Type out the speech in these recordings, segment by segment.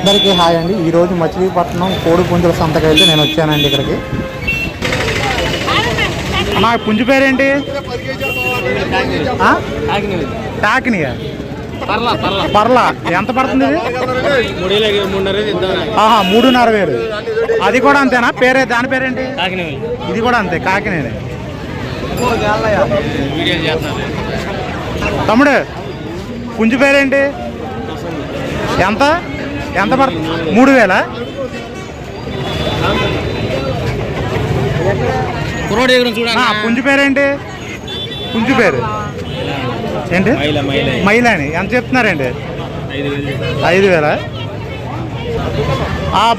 అందరికీ హాయ్ అండి. ఈరోజు మచిలీపట్నం కోడి పుంజుల సంతకైతే నేను వచ్చానండి ఇక్కడికి. నా పుంజు పేరేంటి? ఆ? టాకినియా? పర్లా ఎంత పడుతుంది ఆహా మూడున్నర వేలు. అది కూడా అంతేనా? పేరే దాని పేరేంటి? ఇది కూడా అంతే కాకినేని వీడియో చేస్తున్నారు తమ్ముడు పుంజు పేరేంటి? ఎంత? ఎంత పడుతుంది? మూడు వేల? పుంజు పేరేంటి? పుంజు పేరు. ఏంటి? మైల మైలాని. ఎంత చెప్తున్నారండి? ఐదు వేలు?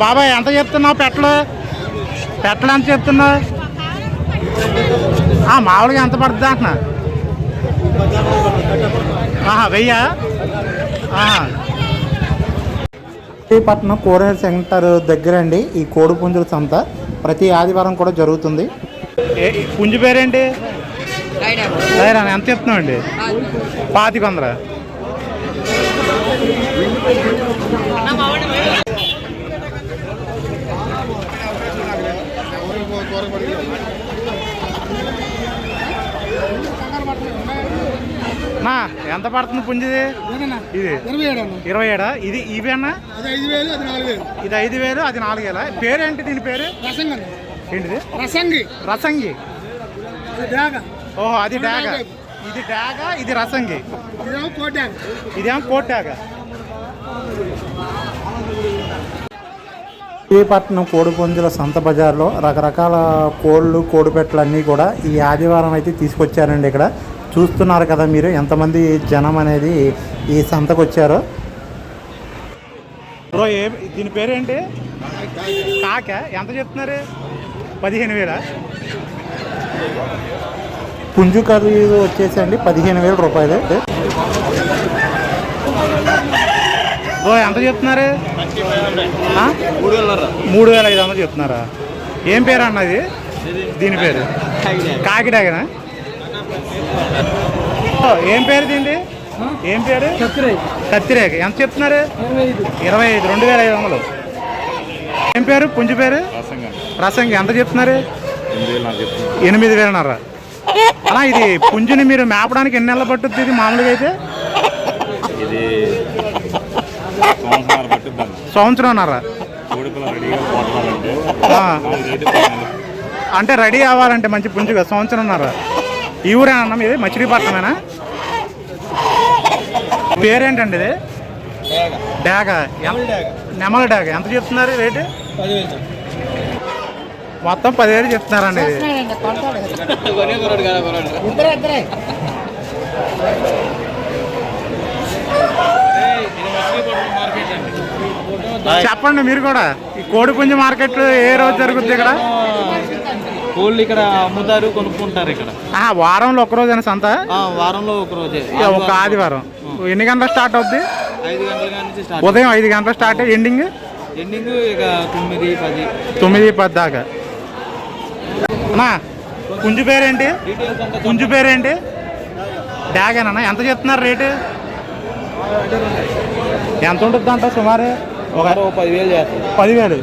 బాబాయ్ ఎంత చెప్తున్నావు పెట్టలు? పెట్టలు ఎంత చెప్తున్నావు? మామూలుగా ఎంత పడుతుంది అంటున్నా? ఆహా వెయ్యా? ఆహా పట్నం కూరగాయల సెంటర్ దగ్గర అండి ఈ కోడి పుంజుల సంత. ప్రతి ఆదివారం కూడా జరుగుతుంది. పుంజు పేరేంటి? లైరా ఎంత చెప్తున్నావు అండి? వందల నా ఎంత పడుతుంది పుంజిది? ఇది. ఇరవై ఏడు ఇది ఇవేనా? అది ఐదు వేలు అది నాలుగు వేలు. ఇది ఐదు వేలు అది నాలుగు వేల? పేరేంటి దీని పేరు? ఏంటిది? రసంగి. రసంగి. అది డాగ. ఓహో అది డాగ ఇది డాగ ఇది రసంగి. ఇదేమో ఇదేమో కోటాగ శ్రీపట్నం కోడిపుంజుల సంత బజార్లో రకరకాల కోళ్ళు కోడిపెట్టలు అన్నీ కూడా ఈ ఆదివారం అయితే తీసుకొచ్చారండి ఇక్కడ. చూస్తున్నారు కదా మీరు ఎంతమంది జనం అనేది ఈ సంతకు వచ్చారో? బ్రో ఏ దీని పేరేంటి? కాక ఎంత చెప్తున్నారు? పదిహేను వేల? పుంజు ఖరీదు వచ్చేసండి పదిహేను వేల రూపాయలు. బ్రో ఎంత చెప్తున్నారు? మూడు వేల ఐదు వందలు చెప్తున్నారా? ఏం పేరు అన్నది దీని పేరు? కాకిడాగనా ఏం పేరు దీంది ఏం పేరు? కత్తిరేక. ఎంత చెప్తున్నారు? ఇరవై ఐదు. రెండు వేల ఐదు వందలు. ఏం పేరు? పుంజు పేరు? రసంగి ఎంత చెప్తున్నారు? ఎనిమిది వేలన్నర. అలా ఇది పుంజుని మీరు మేపడానికి ఎన్ని నెలలు పట్టుద్ది ఇది మామూలుగా అయితే? సంవత్సరంన్నర. అంటే రెడీ అవ్వాలంటే మంచి పుంజుగా సంవత్సరంన్నర. ఈ ఊరేనన్నా ఇది మచిలీపట్నమేనా పేరేంటండి ఇది? డాగ. నెమల డాగ. ఎంత చెప్తున్నారు రేటు? మొత్తం పదివేలు చెప్తున్నారండి ఇది. చెప్పండి మీరు కూడా. ఈ కోడి పుంజు మార్కెట్ ఏ రోజు జరుగుద్ది ఇక్కడ? కోళ్ళు ఇక్కడ అమ్ముతారు కొనుక్కుంటారు ఇక్కడ. వారంలో ఒక రోజైనా సంత? వారంలో ఒక రోజే. ఒక ఆదివారం. ఎన్ని గంటలకు స్టార్ట్ అవుద్ది? ఐదు గంటల నుంచి స్టార్ట్ ఉదయం ఐదు గంటలకు స్టార్ట్ ఎండింగ్? ఎండింగ్ ఇక తొమ్మిది పది. తొమ్మిది పది దాకా. అన్నా పుంజు పేరేంటి? పుంజు పేరేంటి? డాగేనన్నా ఎంత చెప్తున్నారు రేటు? ఎంత ఉంటుంది అంట సుమారు? ఒక పదివేలు పదివేలు.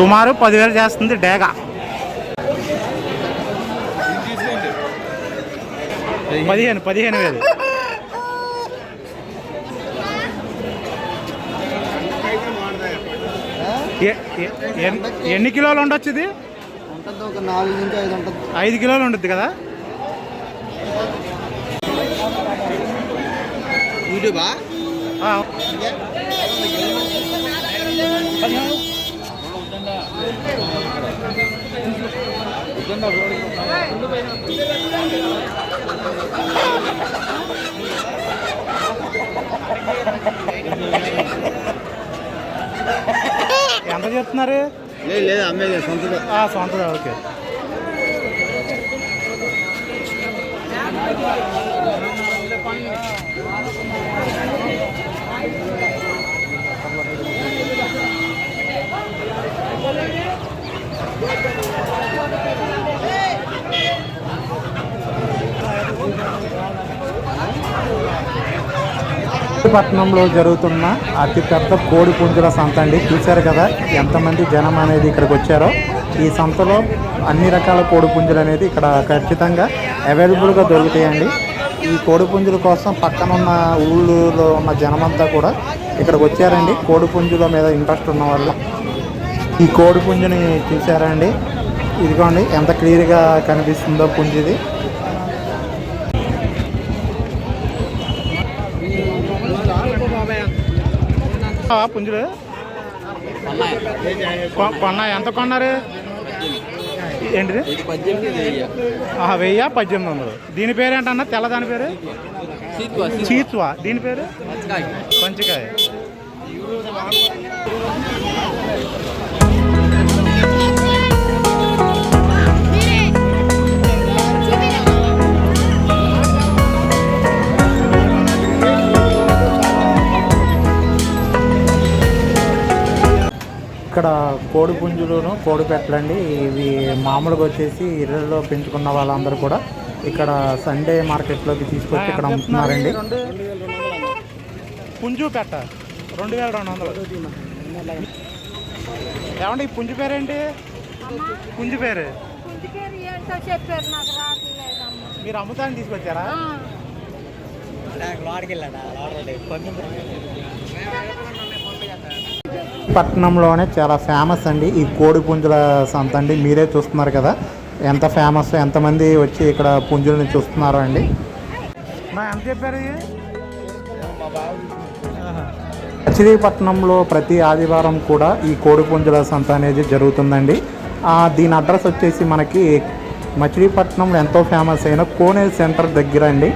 సుమారు పదివేలు చేస్తుంది డేగ. పదిహేను పదిహేను వేలు. ఎన్ని కిలోలు ఉండొచ్చు ఇది? ఐదు కిలోలు ఉంటుంది కదా? యూట్యూబా. ఎంత చెప్తున్నారు? లేదు సొంతగా ఆ, సొంతదా ఓకే. విశాఖపట్నంలో జరుగుతున్న అతిపెద్ద కోడి పుంజుల సంత అండి. చూశారు కదా ఎంతమంది జనం అనేది ఇక్కడికి వచ్చారో. ఈ సంతలో అన్ని రకాల కోడి పుంజులు అనేది ఇక్కడ ఖచ్చితంగా అవైలబుల్గా దొరుకుతాయండి. ఈ కోడి పుంజుల కోసం పక్కన ఉన్న ఊళ్ళో ఉన్న జనమంతా కూడా ఇక్కడికి వచ్చారండి. కోడి పుంజుల మీద ఇంట్రెస్ట్ ఉన్న వాళ్ళు. ఈ కోడి పుంజుని చూసారండి ఇదిగోండి ఎంత క్లియర్గా కనిపిస్తుందో పుంజుది. పుంజులు? కొ- కొన్నా ఎంత కొన్నారు? ఏంటిది? వెయ్యి? పద్దెనిమిది వందలు. దీని పేరు ఏంటన్నా? తెల్ల దాని పేరు? చీత్వా దీని పేరు? పంచకాయ కోడి పుంజులును కోడి పెట్టలండి ఇవి మామూలుగా వచ్చేసి ఇళ్ళలో పెంచుకున్న వాళ్ళందరూ కూడా ఇక్కడ సండే మార్కెట్లోకి తీసుకొచ్చి ఇక్కడ అమ్ముతున్నారండి. పుంజు పెట్ట. రెండు వేల రెండు వందలు. ఏమండి ఈ పుంజు పేరేంటి? పుంజు పేరు? మీరు అమ్ముతానికి తీసుకొచ్చారా? పట్టణంలోనే చాలా ఫేమస్ అండి. ఈ కోడి పుంజుల సంత అండి. మీరే చూస్తున్నారు కదా. ఎంత ఫేమస్ ఎంతమంది వచ్చి ఇక్కడ పుంజులని చూస్తున్నారో అండి. ఎంత చెప్పారు మచిలీపట్నంలో ప్రతి ఆదివారం కూడా ఈ కోడి పుంజుల సంత అనేది జరుగుతుందండి. దీని అడ్రస్ వచ్చేసి మనకి మచిలీపట్నంలో ఎంతో ఫేమస్ అయిన కోనేరు సెంటర్ దగ్గర అండి.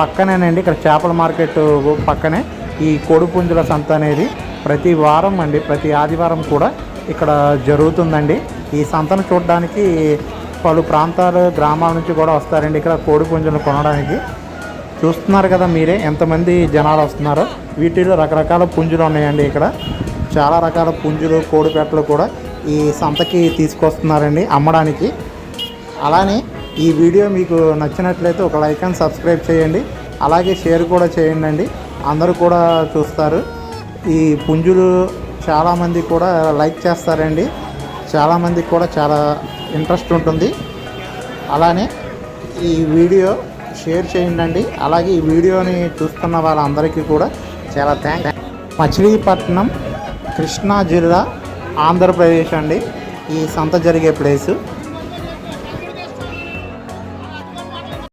పక్కనేనండి ఇక్కడ చేపల మార్కెట్ పక్కనే ఈ కోడి పుంజుల సంత అనేది. ప్రతి వారం అండి ప్రతి ఆదివారం కూడా ఇక్కడ జరుగుతుందండి. ఈ సంతను చూడడానికి పలు ప్రాంతాలు గ్రామాల నుంచి కూడా వస్తారండి ఇక్కడ కోడి పుంజులు కొనడానికి. చూస్తున్నారు కదా మీరే ఎంతమంది జనాలు వస్తున్నారో. వీటిలో రకరకాల పుంజులు ఉన్నాయండి ఇక్కడ. చాలా రకాల పుంజులు కోడిపెట్టలు కూడా ఈ సంతకి తీసుకొస్తున్నారండి అమ్మడానికి. అలానే ఈ వీడియో మీకు నచ్చినట్లయితే ఒక లైక్ అండ్ సబ్స్క్రైబ్ చేయండి. అలాగే షేర్ కూడా చేయండి అండి. అందరూ కూడా చూస్తారు. ఈ పుంజులు చాలామంది కూడా లైక్ చేస్తారండి. చాలామందికి కూడా చాలా ఇంట్రెస్ట్ ఉంటుంది. అలానే ఈ వీడియో షేర్ చేయండి అలాగే ఈ వీడియోని చూస్తున్న వాళ్ళందరికీ కూడా చాలా థ్యాంక్స్ మచిలీపట్నం కృష్ణా జిల్లా ఆంధ్రప్రదేశ్ అండి. ఈ సంత జరిగే ప్లేసు.